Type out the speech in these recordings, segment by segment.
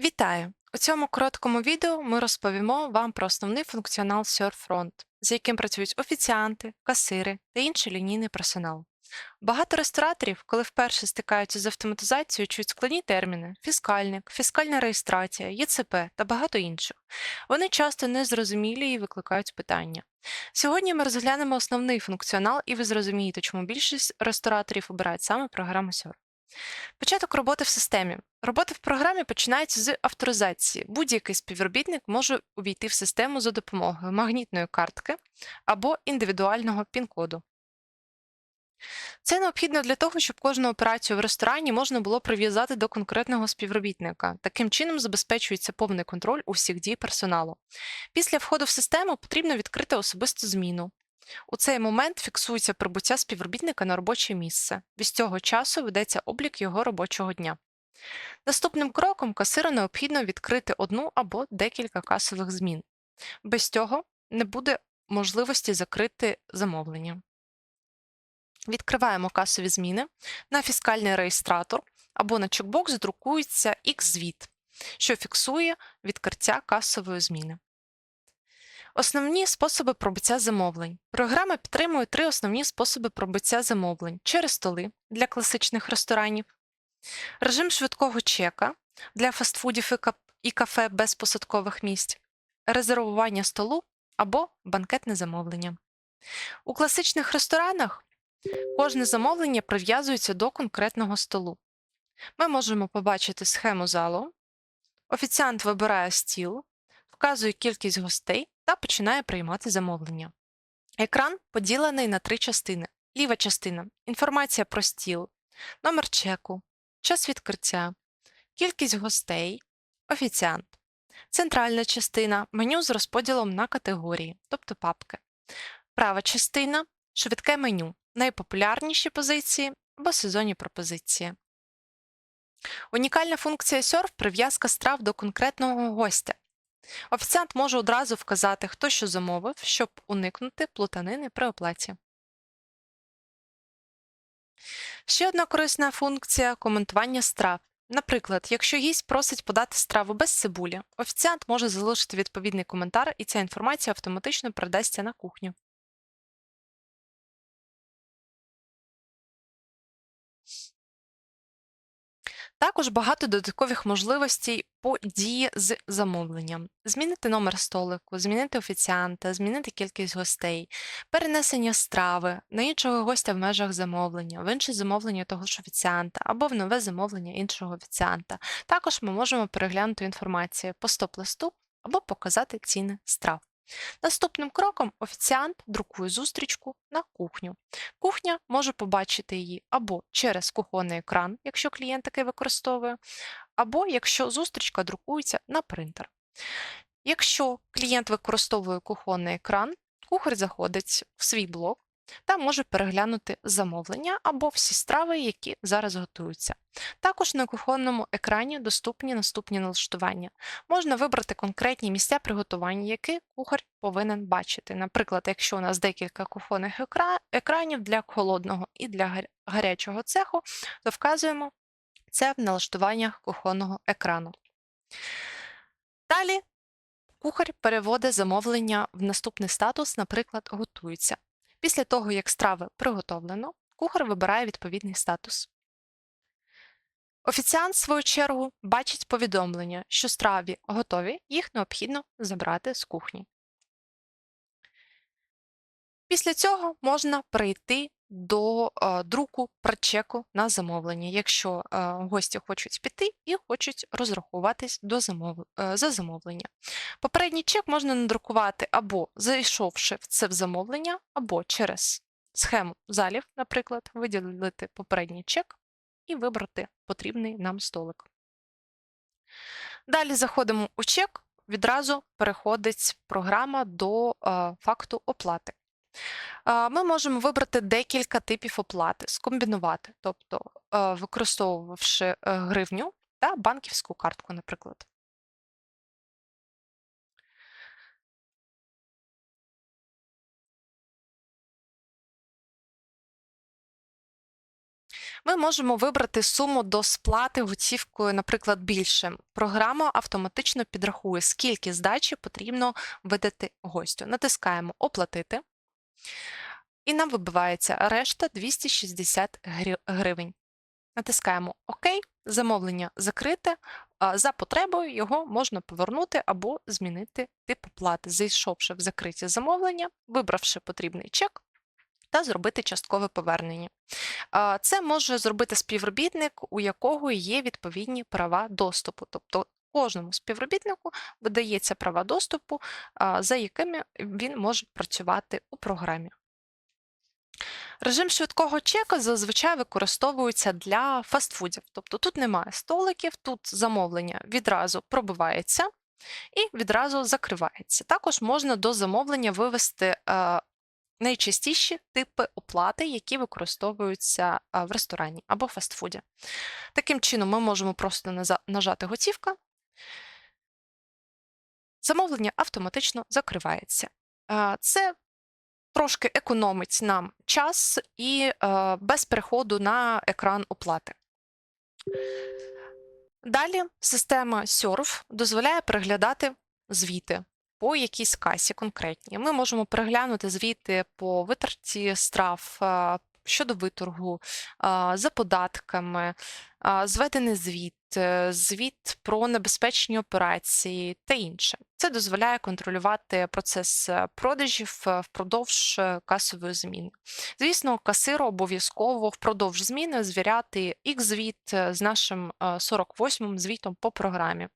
Вітаю! У цьому короткому відео ми розповімо вам про основний функціонал SurfFront, з яким працюють офіціанти, касири та інший лінійний персонал. Багато рестораторів, коли вперше стикаються з автоматизацією, чують складні терміни: фіскальник, фіскальна реєстрація, ЄЦП та багато інших. Вони часто незрозумілі і викликають питання. Сьогодні ми розглянемо основний функціонал, і ви зрозумієте, чому більшість рестораторів обирають саме програму Surf. Початок роботи в системі. Робота в програмі починається з авторизації. Будь-який співробітник може увійти в систему за допомогою магнітної картки або індивідуального пін-коду. Це необхідно для того, щоб кожну операцію в ресторані можна було прив'язати до конкретного співробітника. Таким чином забезпечується повний контроль усіх дій персоналу. Після входу в систему потрібно відкрити особисту зміну. У цей момент фіксується прибуття співробітника на робоче місце. Від цього часу ведеться облік його робочого дня. Наступним кроком касиру необхідно відкрити одну або декілька касових змін. Без цього не буде можливості закрити замовлення. Відкриваємо касові зміни. На фіскальний реєстратор або на чекбокс друкується X-звіт, що фіксує відкриття касової зміни. Основні способи пробиття замовлень. Програма підтримує три основні способи пробиття замовлень через столи для класичних ресторанів, режим швидкого чека для фастфудів і кафе без посадкових місць, резервування столу або банкетне замовлення. У класичних ресторанах кожне замовлення прив'язується до конкретного столу. Ми можемо побачити схему залу. Офіціант вибирає стіл, вказує кількість гостей та починає приймати замовлення. Екран поділений на три частини. Ліва частина інформація про стіл, номер чеку, час відкриття, кількість гостей, офіціант. Центральна частина меню з розподілом на категорії, тобто папки. Права частина швидке меню, найпопулярніші позиції або сезонні пропозиції. Унікальна функція Surf – прив'язка страв до конкретного гостя. Офіціант може одразу вказати, хто що замовив, щоб уникнути плутанини при оплаті. Ще одна корисна функція коментування страв. Наприклад, якщо гість просить подати страву без цибулі, офіціант може залишити відповідний коментар, і ця інформація автоматично передасться на кухню. Також багато додаткових можливостей по дії з замовленням: змінити номер столику, змінити офіціанта, змінити кількість гостей, перенесення страви на іншого гостя в межах замовлення, в інше замовлення того ж офіціанта або в нове замовлення іншого офіціанта. Також ми можемо переглянути інформацію по стоп-листу або показати ціни страв. Наступним кроком офіціант друкує зустрічку на кухню. Кухня може побачити її або через кухонний екран, якщо клієнт такий використовує, або якщо зустрічка друкується на принтер. Якщо клієнт використовує кухонний екран, кухар заходить в свій блок та може переглянути замовлення або всі страви, які зараз готуються. Також на кухонному екрані доступні наступні налаштування. Можна вибрати конкретні місця приготування, які кухар повинен бачити. Наприклад, якщо у нас декілька кухонних екранів для холодного і для гарячого цеху, то вказуємо це в налаштуваннях кухонного екрану. Далі кухар переводить замовлення в наступний статус, наприклад, готується. Після того, як страви приготовлено, кухар вибирає відповідний статус. Офіціант, в свою чергу, бачить повідомлення, що страві готові, їх необхідно забрати з кухні. Після цього можна перейти до друку прочеку на замовлення, якщо гості хочуть піти і хочуть розрахуватись до замов... е, за замовлення. Попередній чек можна надрукувати або зайшовши в це в замовлення, або через схему залів, наприклад, виділити попередній чек і вибрати потрібний нам столик. Далі заходимо у чек, відразу переходить програма до факту оплати. Ми можемо вибрати декілька типів оплати, скомбінувати, тобто е, використовувавши е, гривню та банківську картку, наприклад. Ми можемо вибрати суму до сплати готівкою, наприклад, більше. Програма автоматично підрахує, скільки здачі потрібно видати гостю. Натискаємо Оплатити, і нам вибивається решта 260 гривень. Натискаємо ОК, замовлення закрите. За потребою його можна повернути або змінити тип оплати, зайшовши в закриті замовлення, вибравши потрібний чек та зробити часткове повернення. Це може зробити співробітник, у якого є відповідні права доступу. Тобто кожному співробітнику видається права доступу, за якими він може працювати у програмі. Режим швидкого чека зазвичай використовується для фастфудів. Тобто тут немає столиків, тут замовлення відразу пробивається і відразу закривається. Також можна до замовлення вивести найчастіші типи оплати, які використовуються в ресторані або фастфуді. Таким чином, ми можемо просто нажати готівка. Замовлення автоматично закривається. Е, Це трошки економить нам час і е, без переходу на екран оплати. Далі система SERV дозволяє переглядати звіти по якійсь касі конкретній. Ми можемо переглянути звіти по витратці страв е, щодо виторгу, за податками, зведений звіт, звіт про небезпечні операції та інше. Це дозволяє контролювати процес е, продажів е, впродовж е, касової зміни. Звісно, касиру обов'язково впродовж зміни звіряти X-звіт е, з нашим е, 48-м звітом по програмі,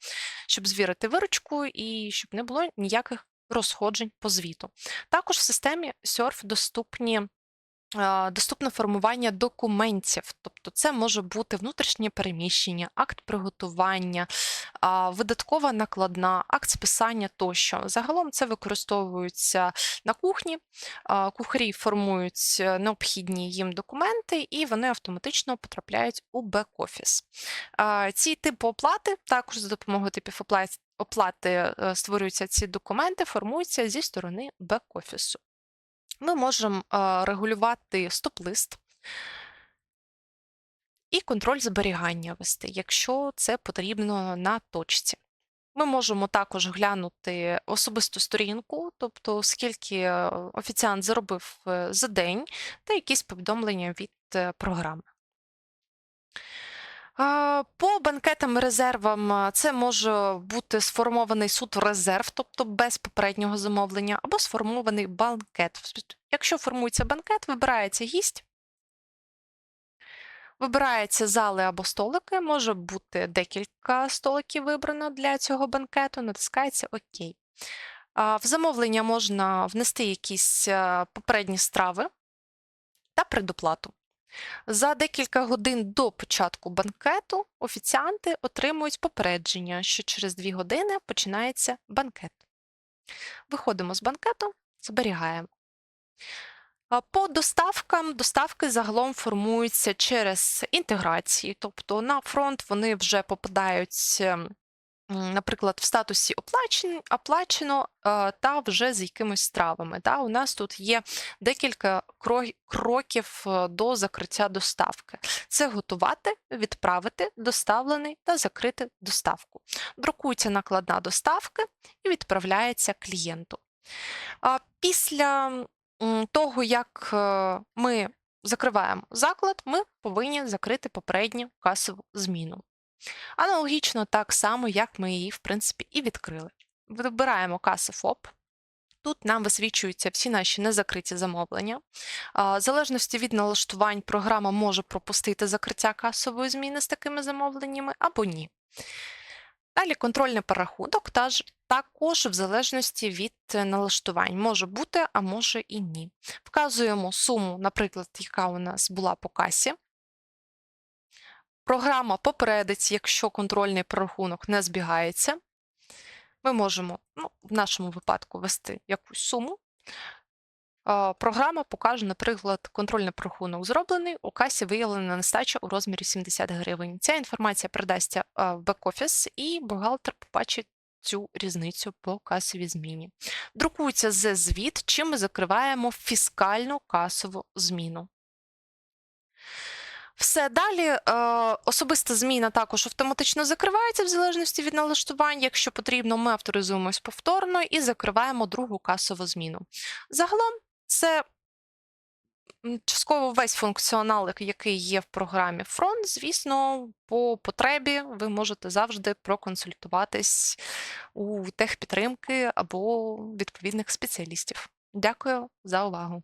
щоб звірити виручку і щоб не було ніяких розходжень по звіту. Також в системі SURF доступні е, Доступне формування документів, тобто це може бути внутрішнє переміщення, акт приготування, видаткова накладна, акт списання тощо. Загалом це використовується на кухні. Кухарі формують е, необхідні їм документи, і вони автоматично потрапляють у бек-офіс. Ці типи оплати також за допомогою типів оплат- оплати е, створюються ці документи, формуються зі сторони бек-офісу. Ми можемо регулювати стоп-лист і контроль зберігання вести, якщо це потрібно на точці. Ми можемо також глянути особисту сторінку, тобто скільки офіціант заробив е, за день, та якісь повідомлення від е, програми. По банкетам резервам це може бути сформований суд резерв, тобто без попереднього замовлення, або сформований банкет. Якщо формується банкет, вибирається гість, вибирається зали або столики, може бути декілька столиків вибрано для цього банкету, натискається ОК. В замовлення можна внести якісь попередні страви та предоплату. За декілька годин до початку банкету офіціанти отримують попередження, що через 2 години починається банкет. Виходимо з банкету, зберігаємо. По доставкам доставки загалом формуються через інтеграції, тобто на фронт вони вже попадають, ем, наприклад, в статусі оплачен- оплачено е, та вже з якимись стравами. Да? У нас тут є декілька кроків е, до закриття доставки. Це готувати, відправити, доставлений та закрити доставку. Друкується накладна доставки і відправляється клієнту. Після того, як е, ми закриваємо заклад, ми повинні закрити попередню касову зміну. Аналогічно так само, як ми її, в принципі, і відкрили. Вибираємо каси ФОП. Тут нам висвічуються всі наші незакриті замовлення. В залежності від налаштувань, програма може пропустити закриття касової зміни з такими замовленнями або ні. Далі контрольний перерахунок також в залежності від е, налаштувань. Може бути, а може і ні. Вказуємо суму, наприклад, яка у нас була по касі. Програма попередить, якщо контрольний прорахунок не збігається. Ми можемо, ну, в нашому випадку, ввести якусь суму. Програма покаже, наприклад, контрольний прорахунок зроблений, у касі виявлена нестача у розмірі 70 гривень. Ця інформація передасться в бек-офіс, і бухгалтер побачить цю різницю по касовій зміні. Друкується з звіт, чим ми закриваємо фіскальну касову зміну. Все далі е, особиста зміна також автоматично закривається в залежності від налаштувань. Якщо потрібно, ми авторизуємось повторно і закриваємо другу касову зміну. Загалом це частково весь функціонал, який є в програмі Front. Звісно, по потребі ви можете завжди проконсультуватись у техпідтримки або відповідних спеціалістів. Дякую за увагу.